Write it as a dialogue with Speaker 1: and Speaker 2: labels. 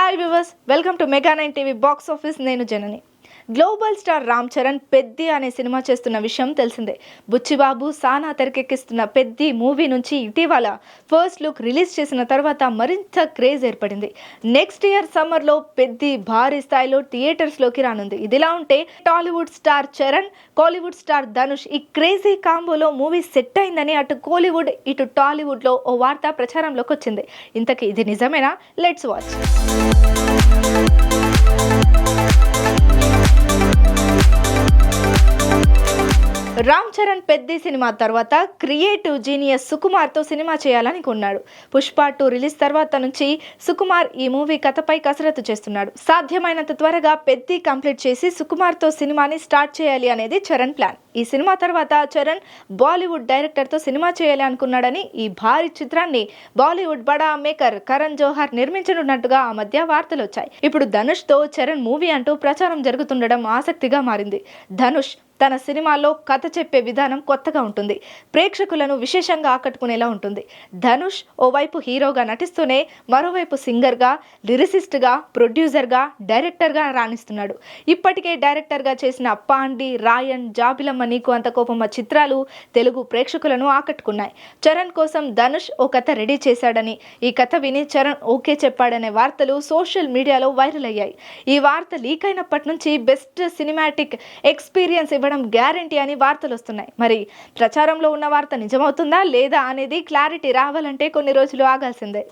Speaker 1: Hi viewers welcome to Mega nine TV box office నేను Janani. Global star Ram Charan Peddi అనే cinema చేస్తున్న విషయం తెలిసిందే. బుచ్చిబాబు సానా తెరకెక్కిస్తున్న పెద్ది మూవీ నుంచి ఇటీవల ఫస్ట్ లుక్ రిలీజ్ చేసిన తర్వాత మరింత క్రేజ్ ఏర్పడింది. నెక్స్ట్ ఇయర్ సమ్మర్లో పెద్ది భారీ స్థాయిలో థియేటర్స్లోకి రానుంది. ఇదిలా ఉంటే Tollywood star Charan Kollywood star Dhanush ఈ క్రేజీ కాంబోలో మూవీ సెట్ అయిందని అటు కోలీవుడ్ ఇటు టాలీవుడ్లో ఓ వార్త ప్రచారంలోకి వచ్చింది. ఇంతకీ ఇది నిజమేనా? Let's watch. Ram Charan Peddi cinema తర్వాత క్రియేటివ్ జీనియస్ సుకుమార్తో సినిమా చేయాలని కొన్నాడు. పుష్ప టూ రిలీజ్ తర్వాత నుంచి సుకుమార్ ఈ మూవీ కథపై కసరత్తు చేస్తున్నాడు. సాధ్యమైనంత త్వరగా పెద్ది కంప్లీట్ చేసి సుకుమార్తో సినిమాని స్టార్ట్ చేయాలి అనేది చరణ్ ప్లాన్. ఈ సినిమా తర్వాత చరణ్ బాలీవుడ్ డైరెక్టర్తో సినిమా చేయాలి అనుకున్నాడని ఈ భారీ చిత్రాన్ని బాలీవుడ్ బడా మేకర్ కరణ్ జోహార్ నిర్మించనున్నట్టుగా ఆ మధ్య వార్తలు వచ్చాయి ఇప్పుడు ధనుష్తో చరణ్ మూవీ అంటూ ప్రచారం జరుగుతుండడం ఆసక్తిగా మారింది. ధనుష్ తన సినిమాలో కథ చెప్పే విధానం కొత్తగా ఉంటుంది. ప్రేక్షకులను విశేషంగా ఆకట్టుకునేలా ఉంటుంది. ధనుష్ ఓవైపు హీరోగా నటిస్తూనే మరోవైపు సింగర్గా లిరిసిస్ట్గా ప్రొడ్యూసర్గా డైరెక్టర్గా రాణిస్తున్నాడు. ఇప్పటికే డైరెక్టర్గా చేసిన పాండి రాయన్ జాబిలమ్మ నీకు అంత కోపమ్మ చిత్రాలు తెలుగు ప్రేక్షకులను ఆకట్టుకున్నాయి. చరణ్ కోసం ధనుష్ ఓ కథ రెడీ చేశాడని ఈ కథ విని చరణ్ ఓకే చెప్పాడనే వార్తలు సోషల్ మీడియాలో వైరల్ అయ్యాయి. ఈ వార్త లీక్ అయినప్పటి నుంచి బెస్ట్ సినిమాటిక్ ఎక్స్పీరియన్స్ ఇవ్వడం గ్యారంటీ అని వార్తలు వస్తున్నాయి. మరి ప్రచారంలో ఉన్న వార్త నిజమవుతుందా లేదా అనేది క్లారిటీ రావాలంటే కొన్ని రోజులు ఆగాల్సిందే.